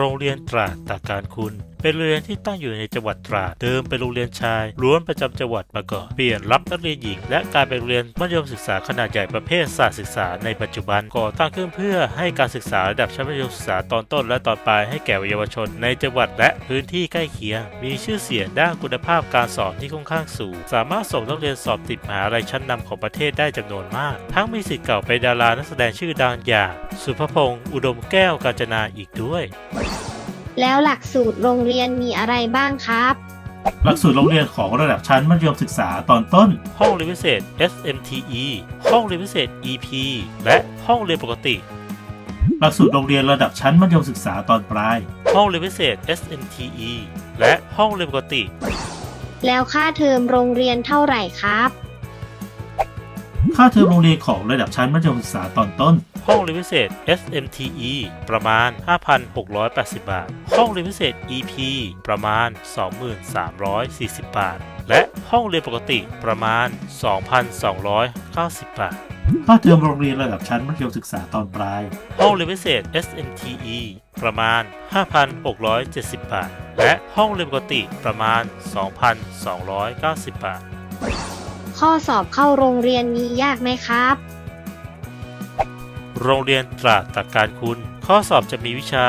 โรงเรียนตราดตาการคุณเป็นโรงเรียนที่ตั้งอยู่ในจังหวัดตราดเดิมเป็นโรงเรียนชายล้วนประจำจังหวัดมาก่อนเปลี่ยนรับนักเรียนหญิง และกลายเป็นโรงเรียนมัธยมศึกษาขนาดใหญ่ประเภทศาสตร์ศึกษาในปัจจุบันก่อตั้งขึ้นเพื่อให้การศึกษาระดับชั้นมัธยมศึกษาตอนต้นและตอนปลายให้แก่เยาวชน ในจังหวัดและพื้นที่ใกล้เคียง มีชื่อเสียงด้านคุณภาพการสอนที่ค่อนข้างสูง สามารถส่งนักเรียนสอบติดมหาลัยชั้นนำของประเทศได้จำนวนมาก ทั้งมีสิทธิ์เก่าเป็นดารานักแสดงชื่อดังอย่างสุภพงศ์อุดมแก้วกาญจนาอีกด้วย แล้วหลักสูตรโรงเรียนมีอะไรบ้างครับ หลักสูตรโรงเรียนของระดับชั้นมัธยมศึกษาตอนต้น ห้องเรียนพิเศษ SMTE ห้องเรียนพิเศษ EP และห้องเรียนปกติ หลักสูตรโรงเรียนระดับชั้นมัธยมศึกษาตอนปลาย ห้องเรียนพิเศษ SMTE และห้องเรียนปกติ แล้วค่าเทอมโรงเรียนเท่าไหร่ครับ ค่าเทอมโรงเรียนของระดับชั้นมัธยมศึกษาตอนต้น ห้องเรียนพิเศษ SMTE ประมาณ 5,680 บาท ห้องเรียนพิเศษ EP ประมาณ 2340 บาท และห้องเรียนปกติประมาณ 2,290 บาทค่าเทอมโรงเรียนระดับชั้นมัธยมศึกษาตอนปลาย ห้องเรียนพิเศษ SMTE ประมาณ 5,670 บาท และห้องเรียนปกติประมาณ 2,290 บาท ข้อสอบเข้าโรงเรียนมียากไหมครับ โรงเรียนตราดตากการคุณ ข้อสอบจะมีวิชา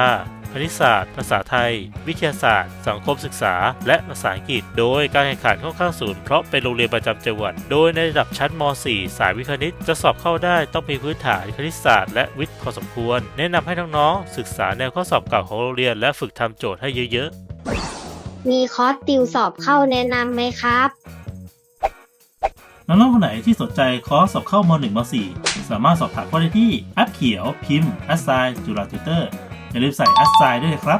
คณิตศาสตร์ ภาษาไทย วิทยาศาสตร์ สังคมศึกษา และภาษาอังกฤษ โดยการแข่งขันค่อนข้างสูงเพราะเป็นโรงเรียนประจำจังหวัด โดยในระดับชั้นม .4 สายวิทย์คณิต จะสอบเข้าได้ต้องมีพื้นฐานคณิตศาสตร์และวิทย์พอสมควร แนะนำให้น้องๆศึกษาแนวข้อสอบเก่าของโรงเรียนและฝึกทำโจทย์ให้เยอะๆ มีคอร์สติวสอบเข้าแนะนำไหมครับ น้องๆคนไหนที่สนใจคอร์สสอบเข้าม .1 ม .4 สามารถสอบถามเข้าได้ที่แอปเขียวพิมพ์แอสไซจุฬาติวเตอร์อย่าลืมใส่แอสไซด้วยนะครับ